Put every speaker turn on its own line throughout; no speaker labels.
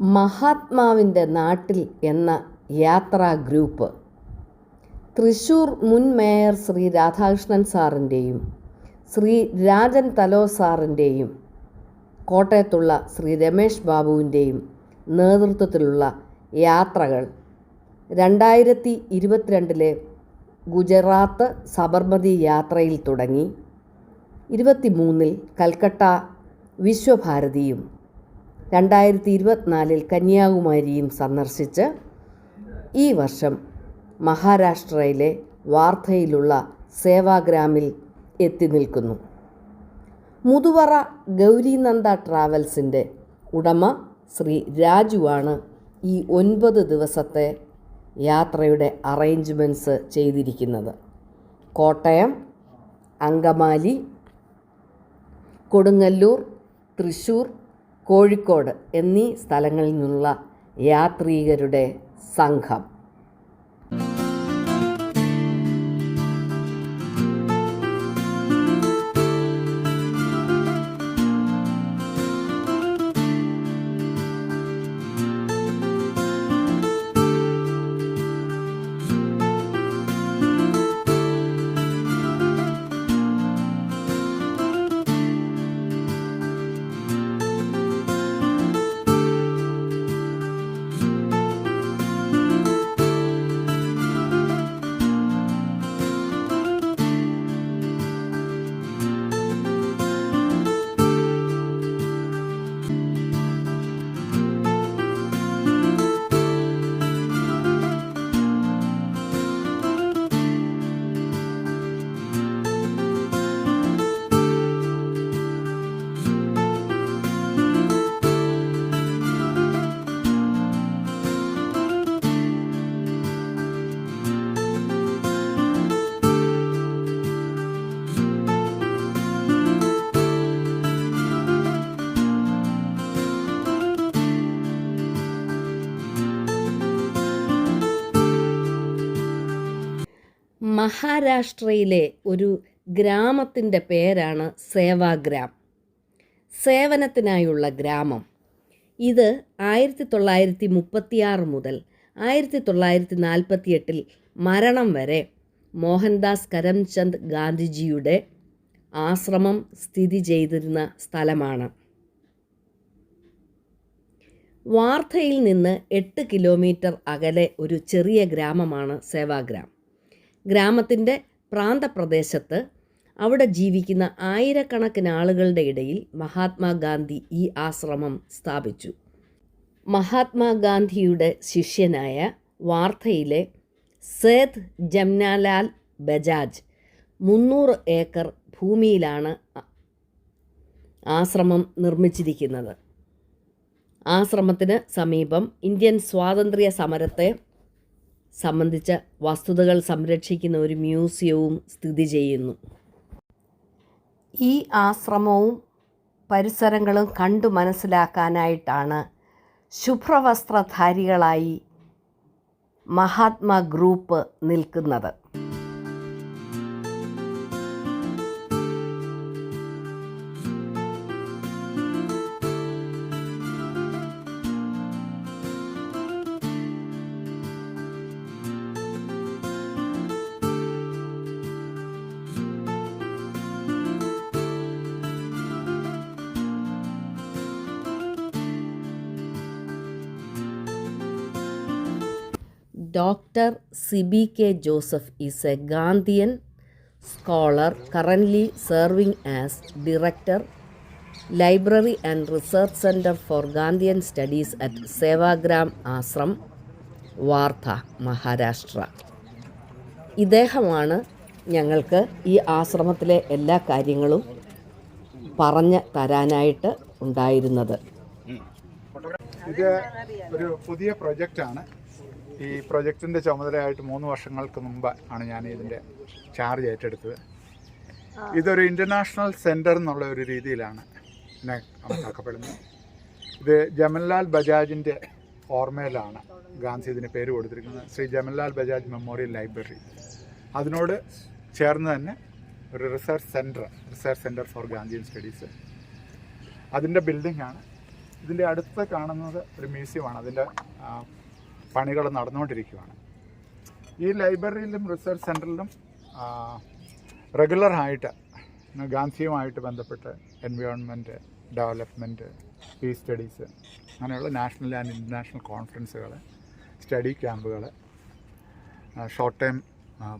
മഹാത്മാവിന്റെ നാട്ടിൽ എന്ന യാത്രാ ഗ്രൂപ്പ്. തൃശൂർ മുൻ മേയർ ശ്രീ രാധാകൃഷ്ണൻ സാറിന്റെയും ശ്രീ രാജൻ തലോ സാറിന്റെയും കോട്ടയത്തുള്ള ശ്രീ രമേഷ് ബാബുവിന്റെയും നേതൃത്വത്തിലുള്ള യാത്രകൾ രണ്ടായിരത്തി ഇരുപത്തിരണ്ടിലെ ഗുജറാത്ത് സബർമതി യാത്രയിൽ തുടങ്ങി. ഇരുപത്തി മൂന്നിൽ കൽക്കട്ട വിശ്വഭാരതിയും രണ്ടായിരത്തി ഇരുപത്തിനാലിൽ കന്യാകുമാരിയും സന്ദർശിച്ച് ഈ വർഷം മഹാരാഷ്ട്രയിലെ വാർധയിലുള്ള സേവാഗ്രാമിൽ എത്തി നിൽക്കുന്നു. മുതുവറ ഗൗരീനന്ദ ട്രാവൽസിന്റെ ഉടമ ശ്രീ രാജുവാണ് ഈ ഒൻപത് ദിവസത്തെ യാത്രയുടെ അറേഞ്ച്മെന്റ്സ് ചെയ്തിരിക്കുന്നത്. കോട്ടയം അങ്കമാലി കൊടുങ്ങല്ലൂർ തൃശ്ശൂർ കോഴിക്കോട് എന്നീ സ്ഥലങ്ങളിൽ നിന്നുള്ള യാത്രികരുടെ സംഘം. മഹാരാഷ്ട്രയിലെ ഒരു ഗ്രാമത്തിന്റെ പേരാണ് സേവാഗ്രാം. സേവനത്തിനായുള്ള ഗ്രാമം. ഇത് ആയിരത്തി തൊള്ളായിരത്തി മുപ്പത്തിയാറ് മുതൽ ആയിരത്തി തൊള്ളായിരത്തി നാൽപ്പത്തി എട്ടിൽ മരണം വരെ മോഹൻദാസ് കരംചന്ദ് ഗാന്ധിജിയുടെ ആശ്രമം സ്ഥിതി ചെയ്തിരുന്ന സ്ഥലമാണ്. വാർധയിൽ നിന്ന് എട്ട് കിലോമീറ്റർ അകലെ ഒരു ചെറിയ ഗ്രാമമാണ് സേവാഗ്രാം. ഗ്രാമത്തിന്റെ പ്രാന്തപ്രദേശത്ത് അവിടെ ജീവിക്കുന്ന ആയിരക്കണക്കിന് ആളുകളുടെ ഇടയിൽ മഹാത്മാഗാന്ധി ഈ ആശ്രമം സ്ഥാപിച്ചു. മഹാത്മാഗാന്ധിയുടെ ശിഷ്യനായ വാർധയിലെ സേത് ജംനാലാൽ ബജാജ് മുന്നൂറ് ഏക്കർ ഭൂമിയിലാണ് ആശ്രമം നിർമ്മിച്ചിരിക്കുന്നത്. ആശ്രമത്തിന് സമീപം ഇന്ത്യൻ സ്വാതന്ത്ര്യ സമരത്തെ സംബന്ധിച്ച വസ്തുതകൾ സംരക്ഷിക്കുന്ന ഒരു മ്യൂസിയവും സ്ഥിതി ചെയ്യുന്നു. ഈ ആശ്രമവും പരിസരങ്ങളും കണ്ടു മനസ്സിലാക്കാനായിട്ടാണ് ശുഭ്രവസ്ത്രധാരികളായി മഹാത്മാ ഗ്രൂപ്പ് നിൽക്കുന്നത്. Doctor Siby K Joseph is a Gandhian scholar currently serving as director library and research centre for Gandhian studies at Sevagram ashram Wardha Maharashtra. ഇദ്ദേഹമാണ് ഞങ്ങൾക്ക് ഈ ആശ്രമത്തിലെ എല്ലാ കാര്യങ്ങളും പറഞ്ഞ് തരാനായിട്ട് ഉണ്ടായിരുന്നത്.
ഇത് ഒരു പുതിയ പ്രൊജക്റ്റാണ്. ഈ പ്രൊജക്റ്റിന്റെ ചുമതലയായിട്ട് മൂന്ന് വർഷങ്ങൾക്ക് മുമ്പ് ആണ് ഞാൻ ഇതിന്റെ ചാർജ് ഏറ്റെടുത്തത്. ഇതൊരു ഇന്റർനാഷണൽ സെന്റർ എന്നുള്ള ഒരു രീതിയിലാണ് ഇതിനെ കണക്കാക്കപ്പെടുന്നത്. ഇത് ജമൻലാൽ ബജാജിന്റെ ഓർമ്മയിലാണ് ഗാന്ധി ഇതിന് പേര് കൊടുത്തിരിക്കുന്നത്. Shri Jamanlal Bajaj memorial library. അതിനോട് ചേർന്ന് തന്നെ ഒരു research centre research centre for Gandhian studies അതിന്റെ ബിൽഡിംഗ് ആണ്. ഇതിന്റെ അടുത്ത് കാണുന്നത് ഒരു മ്യൂസിയമാണ് അതിന്റെ പണികൾ നടന്നുകൊണ്ടിരിക്കുകയാണ് ഈ ലൈബ്രറിയിലും റിസർച്ച് സെന്ററിലും റെഗുലറായിട്ട് ഗാന്ധിയുമായിട്ട് ബന്ധപ്പെട്ട് എൻവയോൺമെന്റ് ഡെവലപ്മെന്റ് പീസ് സ്റ്റഡീസ് അങ്ങനെയുള്ള നാഷണൽ ആൻഡ് ഇന്റർനാഷണൽ കോൺഫറൻസുകൾ സ്റ്റഡി ക്യാമ്പുകൾ ഷോർട്ട് ടൈം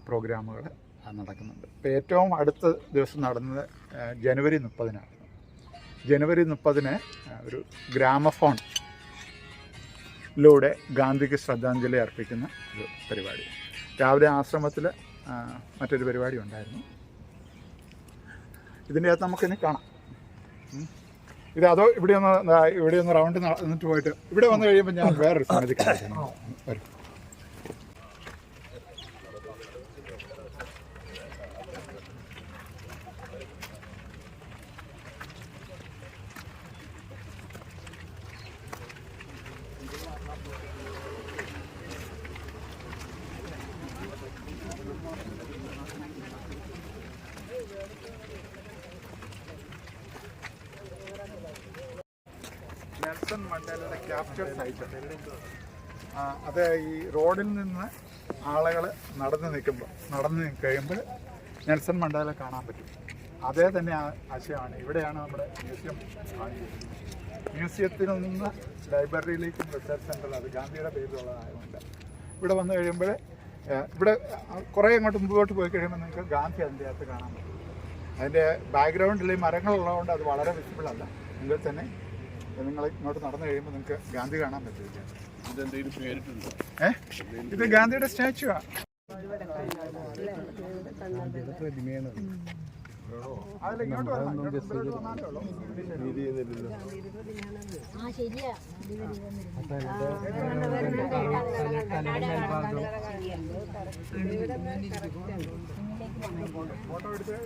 പ്രോഗ്രാമുകൾ നടക്കുന്നുണ്ട്. ഇപ്പോൾ ഏറ്റവും അടുത്ത ദിവസം നടന്നത് ജനുവരി മുപ്പതിനാണ്. ജനുവരി മുപ്പതിന് ഒരു ഗ്രാമഫോൺ ലൂടെ ഗാന്ധിക്ക് ശ്രദ്ധാഞ്ജലി അർപ്പിക്കുന്ന ഒരു പരിപാടി. രാവിലെ ആശ്രമത്തിൽ മറ്റൊരു പരിപാടി ഉണ്ടായിരുന്നു. ഇതിന്റെ അകത്ത് നമുക്കിനി കാണാം. ഇത് അതോ ഇവിടെ ഒന്ന് ഇവിടെ ഒന്ന് റൗണ്ട് നടന്നിട്ട് പോയിട്ട് ഇവിടെ വന്നു കഴിയുമ്പോൾ ഞാൻ വേറൊരു സംഗതി കാണിക്കണം വരും നെൽസൺ മണ്ടേലയുടെ ക്യാപ്ചർ സൈറ്റ് അത് ഈ റോഡിൽ നിന്ന് ആളുകൾ നടന്നു നിൽക്കുമ്പോൾ നടന്നു കഴിയുമ്പോൾ നെൽസൺ മണ്ടേല കാണാൻ പറ്റും. അതേ തന്നെ ആശയമാണ്. ഇവിടെയാണ് നമ്മുടെ മ്യൂസിയം മ്യൂസിയത്തിൽ നിന്ന് ലൈബ്രറിയിലേക്കും റിസർച്ച് സെന്റർ അത് ഗാന്ധിയുടെ പേരിലുള്ളതായതുകൊണ്ട് ഇവിടെ വന്നു കഴിയുമ്പോൾ ഇവിടെ കുറേ അങ്ങോട്ട് മുമ്പോട്ട് പോയി കഴിയുമ്പോൾ നിങ്ങൾക്ക് ഗാന്ധി അതിന്റെ അകത്ത് കാണാൻ പറ്റും. അതിന്റെ ബാക്ക്ഗ്രൗണ്ടിൽ മരങ്ങളുള്ളതുകൊണ്ട് അത് വളരെ വിസിബിൾ അല്ല. എങ്കിൽ തന്നെ നിങ്ങൾ ഇങ്ങോട്ട് നടന്നു കഴിയുമ്പോൾ നിങ്ങൾക്ക് ഗാന്ധി കാണാൻ പറ്റില്ല. ഇത് ഗാന്ധിയുടെ സ്റ്റാച്ചു.
ആ ശരിയാ.
ഫോട്ടോ എടുത്ത്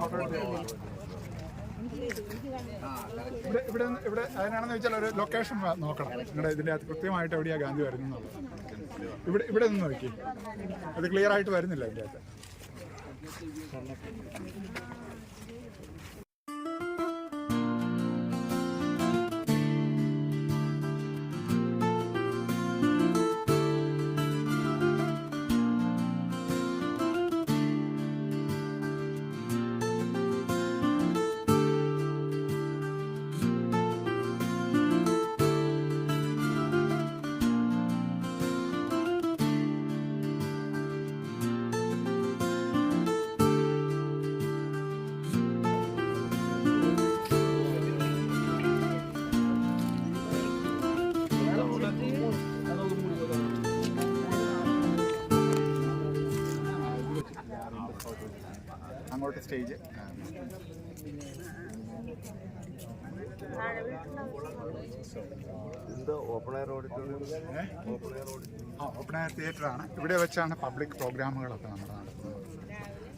ഫോട്ടോ എടുത്ത് ഇവിടെ ഇവിടെ അതിനാണെന്ന് വെച്ചാൽ ഒരു ലൊക്കേഷൻ നോക്കണം. നിങ്ങളുടെ ഇതിന്റെ അകത്ത് കൃത്യമായിട്ട് എവിടെയാണ് ഗാന്ധി വരുന്നത് ഇവിടെ ഇവിടെ നിന്ന് നോക്കി. അത് ക്ലിയർ ആയിട്ട് വരുന്നില്ല ഇതിന്റെ അകത്ത്. Stage
open air auditorium open air
തിയേറ്ററാണ് ഇവിടെ വെച്ചാണ് പബ്ലിക് പ്രോഗ്രാമുകളൊക്കെ നമ്മൾ നടത്തുന്നത്.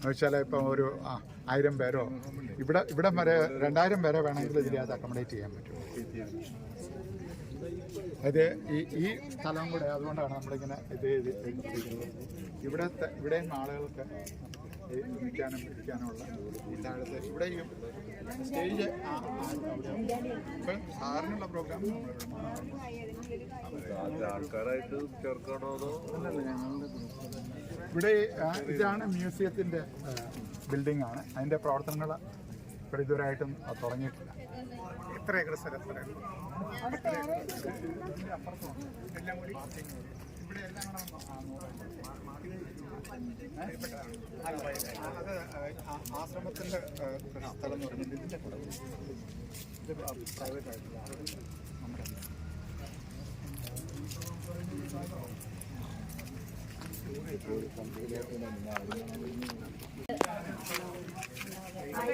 വെച്ചാൽ ഇപ്പം ഒരു ആ ആയിരം പേരോ ഇവിടെ ഇവിടം വരെ രണ്ടായിരം പേരെ വേണമെങ്കിൽ ഇതിനകത്ത് അക്കോമഡേറ്റ് ചെയ്യാൻ പറ്റും. അത് ഈ ഈ സ്ഥലം കൂടെ അതുകൊണ്ടാണ് നമ്മളിങ്ങനെ ഇത് ഇവിടെ ഇവിടെയും ആളുകൾക്ക് ഈ നിൽക്കാനും ഇരിക്കാനുമുള്ള താഴത്തെ ഇവിടെയും സ്റ്റേജ് ഇപ്പം സാറിനുള്ള പ്രോഗ്രാം
ആൾക്കാരായിട്ട് ചേർക്കണോ അതോ?
ഇവിടെ ഇതാണ് മ്യൂസിയത്തിന്റെ ബിൽഡിംഗ് ആണ്. അതിന്റെ പ്രവർത്തനങ്ങൾ ഇവിടെ ഇതുവരെയായിട്ടും തുടങ്ങിയിട്ടില്ല. എത്ര ഏക്കർ സ്ഥലം എല്ലാം കൂടി ഇവിടെ എല്ലാം കൂടെ ഒന്ന് ആ, നൂറ് ഏക്കർ. ഏ? അല്ല, ആ, അത് ആശ്രമത്തിന്റെ സ്ഥലം എന്ന് പറയുന്നത് ഇതിന്റെ കൂടെ ഇത് പ്രൈവറ്റ് ആയിട്ടുള്ള നമ്മുടെ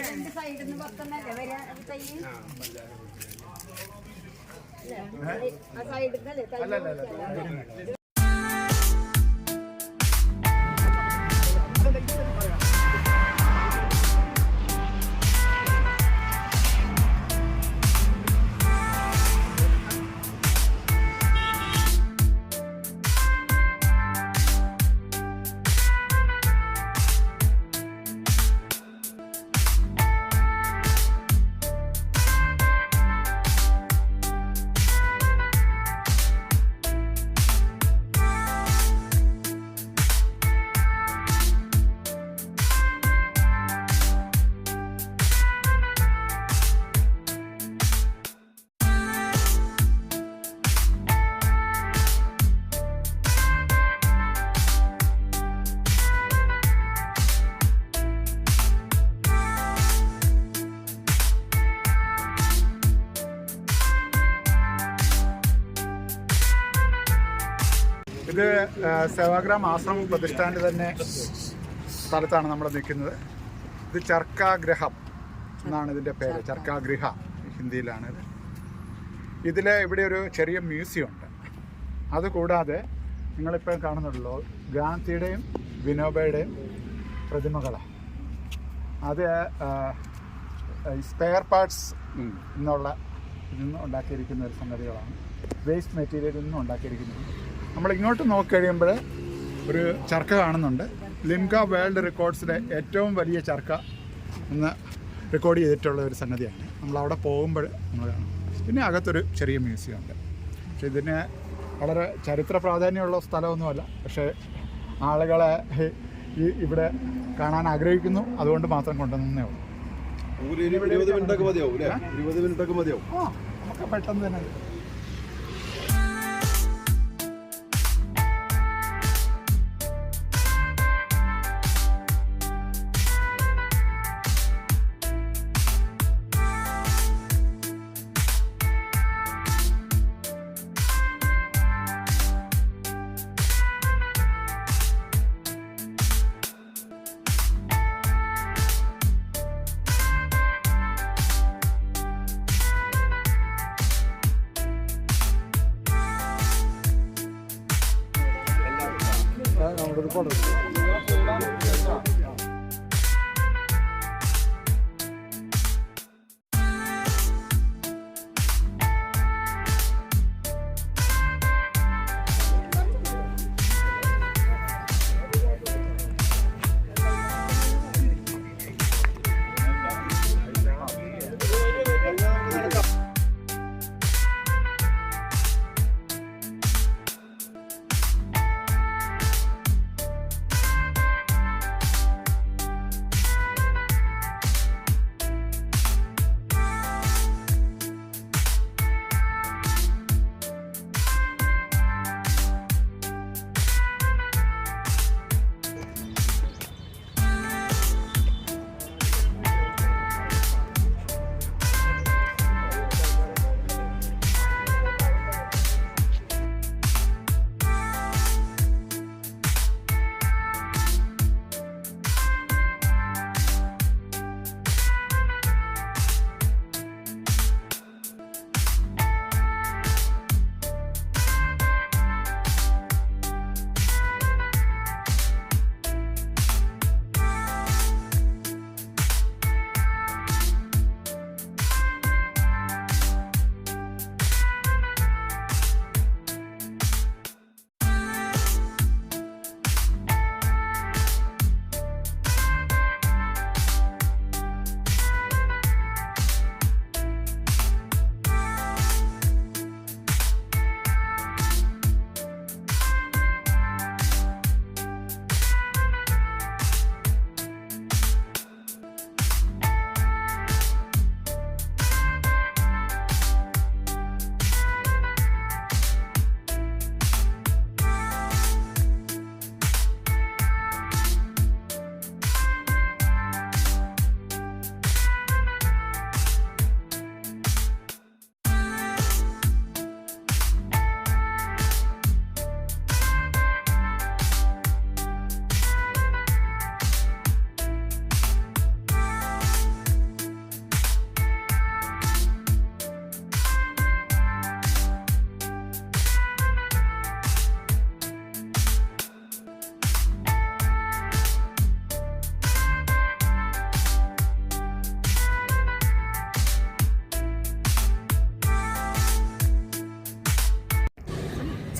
രണ്ട് സൈഡിൽ നിന്ന് പത്തൊന്നല്ലേ വരാ തൈ സൈഡിൽ നിന്നല്ലേ തൈ
ഇത് സേവാഗ്രാം ആശ്രമം പ്രതിഷ്ഠാന്റെ തന്നെ സ്ഥലത്താണ് നമ്മൾ നിൽക്കുന്നത് ഇത് ചർക്കാഗ്രഹം എന്നാണ് ഇതിന്റെ പേര്. ചർക്കാഗ്രഹ ഹിന്ദിയിലാണിത് ഇതിൽ ഇവിടെ ഒരു ചെറിയ മ്യൂസിയം ഉണ്ട്. അതുകൂടാതെ നിങ്ങളിപ്പോൾ കാണുന്നുള്ളൂ ഗാന്ധിയുടെയും വിനോബയുടെയും പ്രതിമകളാണ് അത് സ്പെയർ പാർട്സ് എന്നുള്ള ഇതിൽ നിന്ന് ഉണ്ടാക്കിയിരിക്കുന്ന ഒരു സംഗതികളാണ്. വേസ്റ്റ് മെറ്റീരിയലിൽ നിന്നും ഉണ്ടാക്കിയിരിക്കുന്നത്. നമ്മൾ ഇങ്ങോട്ട് നോക്കി കഴിയുമ്പോൾ ഒരു ചർക്ക കാണുന്നുണ്ട്. ലിംക വേൾഡ് റെക്കോർഡ്സിലെ ഏറ്റവും വലിയ ചർക്ക എന്ന് റെക്കോർഡ് ചെയ്തിട്ടുള്ള ഒരു സംഗതിയാണ്. നമ്മൾ അവിടെ പോകുമ്പോൾ നമ്മൾ കാണും. പിന്നെ അകത്തൊരു ചെറിയ മ്യൂസിയം ഉണ്ട്. പക്ഷേ ഇതിന് വളരെ ചരിത്ര പ്രാധാന്യമുള്ള സ്ഥലമൊന്നുമല്ല. പക്ഷേ ആളുകളെ ഈ ഇവിടെ കാണാൻ ആഗ്രഹിക്കുന്നു. അതുകൊണ്ട് മാത്രം കൊണ്ടുവന്നേ ഉള്ളൂ.
ഇരുപത് മിനിറ്റ് ഒക്കെ മതിയാവും ഇരുപത് മതിയാവും.
നമുക്ക് പെട്ടെന്ന് തന്നെ পড়ে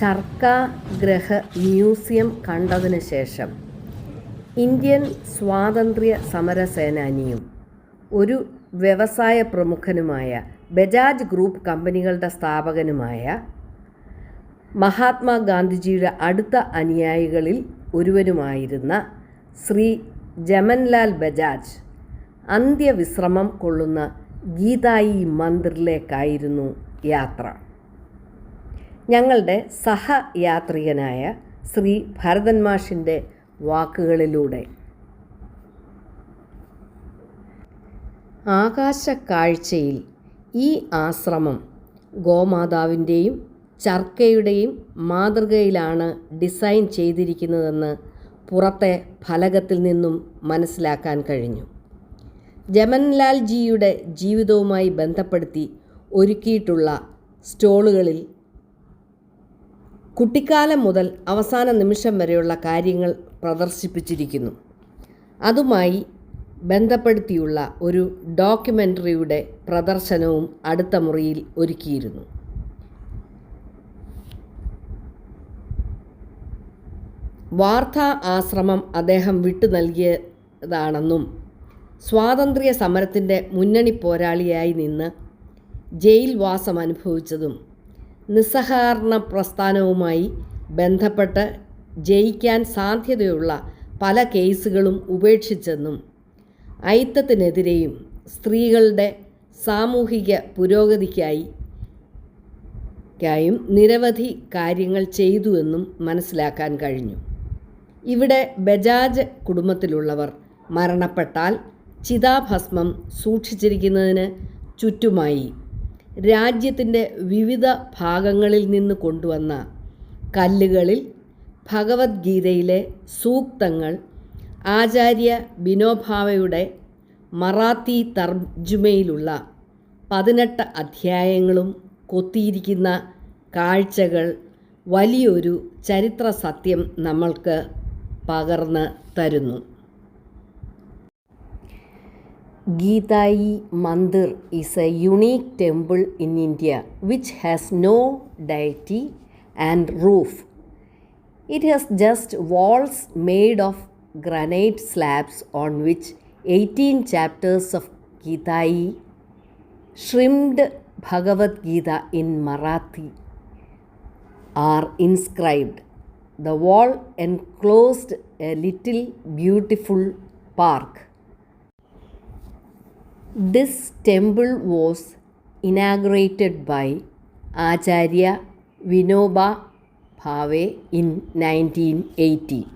ചർക്ക ഗ്രഹ മ്യൂസിയം കണ്ടതിന് ശേഷം ഇന്ത്യൻ സ്വാതന്ത്ര്യ സമര സേനാനിയും ഒരു വ്യവസായ പ്രമുഖനുമായ ബജാജ് ഗ്രൂപ്പ് കമ്പനികളുടെ സ്ഥാപകനുമായ മഹാത്മാഗാന്ധിജിയുടെ അടുത്ത അനുയായികളിൽ ഒരുവനുമായിരുന്ന ശ്രീ ജമൻലാൽ ബജാജ് അന്ത്യവിശ്രമം കൊള്ളുന്ന ഗീതായി മന്ദിറിലേക്കായിരുന്നു യാത്ര. ഞങ്ങളുടെ സഹയാത്രികനായ ശ്രീ ഭരതൻ മാഷിന്റെ വാക്കുകളിലൂടെ. ആകാശക്കാഴ്ചയിൽ ഈ ആശ്രമം ഗോമാതാവിന്റെയും ചർക്കയുടെയും മാതൃകയിലാണ് ഡിസൈൻ ചെയ്തിരിക്കുന്നതെന്ന് പുറത്തെ ഫലകത്തിൽ നിന്നും മനസ്സിലാക്കാൻ കഴിഞ്ഞു. ജമൻലാൽ ജിയുടെ ജീവിതവുമായി ബന്ധപ്പെടുത്തി ഒരുക്കിയിട്ടുള്ള സ്റ്റോളുകളിൽ കുട്ടിക്കാലം മുതൽ അവസാന നിമിഷം വരെയുള്ള കാര്യങ്ങൾ പ്രദർശിപ്പിച്ചിരിക്കുന്നു. അതുമായി ബന്ധപ്പെടുത്തിയുള്ള ഒരു ഡോക്യുമെന്ററിയുടെ പ്രദർശനവും അടുത്ത മുറിയിൽ ഒരുക്കിയിരുന്നു. വാർത്താ ആശ്രമം അദ്ദേഹം വിട്ടു നൽകിയതാണെന്നും സ്വാതന്ത്ര്യ സമരത്തിന്റെ മുന്നണി പോരാളിയായി നിന്ന് ജയിൽവാസം അനുഭവിച്ചതും നിസ്സഹകരണ പ്രസ്ഥാനവുമായി ബന്ധപ്പെട്ട് ജയിക്കാൻ സാധ്യതയുള്ള പല കേസുകളും ഉപേക്ഷിച്ചെന്നും ഐത്തത്തിനെതിരെയും സ്ത്രീകളുടെ സാമൂഹിക പുരോഗതിക്കായി ക്കായും നിരവധി കാര്യങ്ങൾ ചെയ്തുവെന്നും മനസ്സിലാക്കാൻ കഴിഞ്ഞു. ഇവിടെ ബജാജ് കുടുംബത്തിലുള്ളവർ മരണപ്പെട്ടാൽ ചിതാഭസ്മം സൂക്ഷിച്ചിരിക്കുന്നതിന് ചുറ്റുമായി രാജ്യത്തിന്റെ വിവിധ ഭാഗങ്ങളിൽ നിന്ന് കൊണ്ടുവന്ന കല്ലുകളിൽ ഭഗവത്ഗീതയിലെ സൂക്തങ്ങൾ ആചാര്യ വിനോഭാവയുടെ മറാത്തി തർജുമയിലുള്ള പതിനെട്ട് അധ്യായങ്ങളും കൊത്തിയിരിക്കുന്ന കാഴ്ചകൾ വലിയൊരു ചരിത്ര സത്യം നമ്മൾക്ക് പകർന്ന് തരുന്നു. Gitayi Mandir is a unique temple in India which has no deity and roof. It has just walls made of granite slabs on which 18 chapters of Gitayi, Shrimd Bhagavad Gita in Marathi, are inscribed. The wall enclosed a little beautiful park this temple was inaugurated by Acharya Vinoba Bhave in 1980.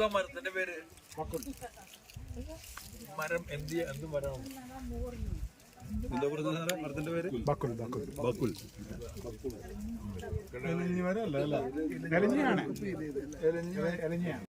എന്തോ മരത്തിന്റെ പേര്? മരം എന്ത് എന്ത് മരമാണ്? എന്താ സാറേ? മരത്തിന്റെ പേര്?
ബക്കുൽ ബക്കുൽ.
ബക്കുൽ.
ഇലഞ്ഞി മരമല്ല അല്ല? എലഞ്ഞിയാണ്. ഇലഞ്ഞി എലഞ്ഞിയാണ്.